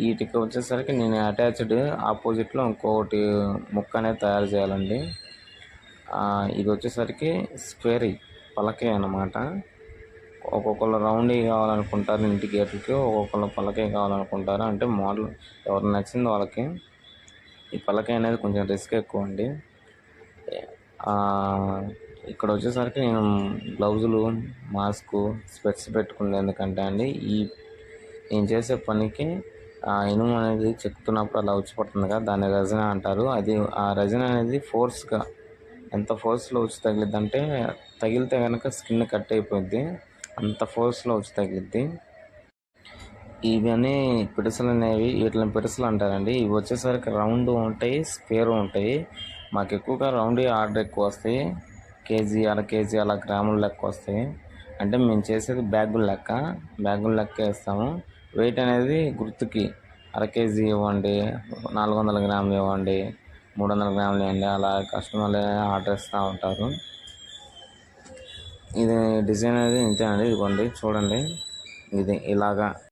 వీటికి వచ్చేసరికి నేను అటాచ్డ్ ఆపోజిట్లో ఇంకొకటి ముక్క అనేది తయారు చేయాలండి. ఇది వచ్చేసరికి స్క్వేర్ పలకే అనమాట ఒక్కొక్కరు రౌండ్ కావాలనుకుంటారు ఇంటి గేట్లకి ఒక్కొక్కరు పలకే కావాలనుకుంటారు. అంటే మోడల్ ఎవరికి నచ్చింది వాళ్ళకి. ఈ పలకే అనేది కొంచెం రిస్క్ ఎక్కువ అండి. ఇక్కడ వచ్చేసరికి నేను గ్లౌజులు మాస్కు స్పెట్స్ పెట్టుకుంది ఎందుకంటే అండి ఈ నేను చేసే పనికి ఇనుము అనేది చెక్కుతున్నప్పుడు అలా వచ్చిపడుతుంది కదా దాన్ని రజన అంటారు. అది ఆ రజన అనేది ఫోర్స్గా ఎంత ఫోర్స్లో వచ్చి తగిలిద్ది అంటే తగిలితే కనుక స్కిన్ కట్ అయిపోద్ది అంత ఫోర్స్లో వచ్చి తగిలిద్ది. ఇవన్నీ పిడుసలు అనేవి వీటిని పిడుసలు అంటారండి. ఇవి వచ్చేసరికి రౌండ్ ఉంటాయి స్క్వేర్ ఉంటాయి. మాకు ఎక్కువగా రౌండ్ ఆర్డర్ ఎక్కువ వస్తాయి. కేజీ అర కేజీ అలా గ్రాముల లెక్క వస్తాయి. అంటే మేము చేసేది బ్యాగుల లెక్క. బ్యాగుల లెక్క వేస్తాము. వెయిట్ అనేది గుర్తుకి అర కేజీ ఇవ్వండి నాలుగు వందల గ్రాములు ఇవ్వండి మూడు వందల గ్రాములు ఇవ్వండి అలా కస్టమర్లే ఆర్డర్ ఇస్తూ ఉంటారు. ఇది డిజైన్ అనేది ఇంతే అండి ఇదిగోండి చూడండి. ఇది ఇలాగా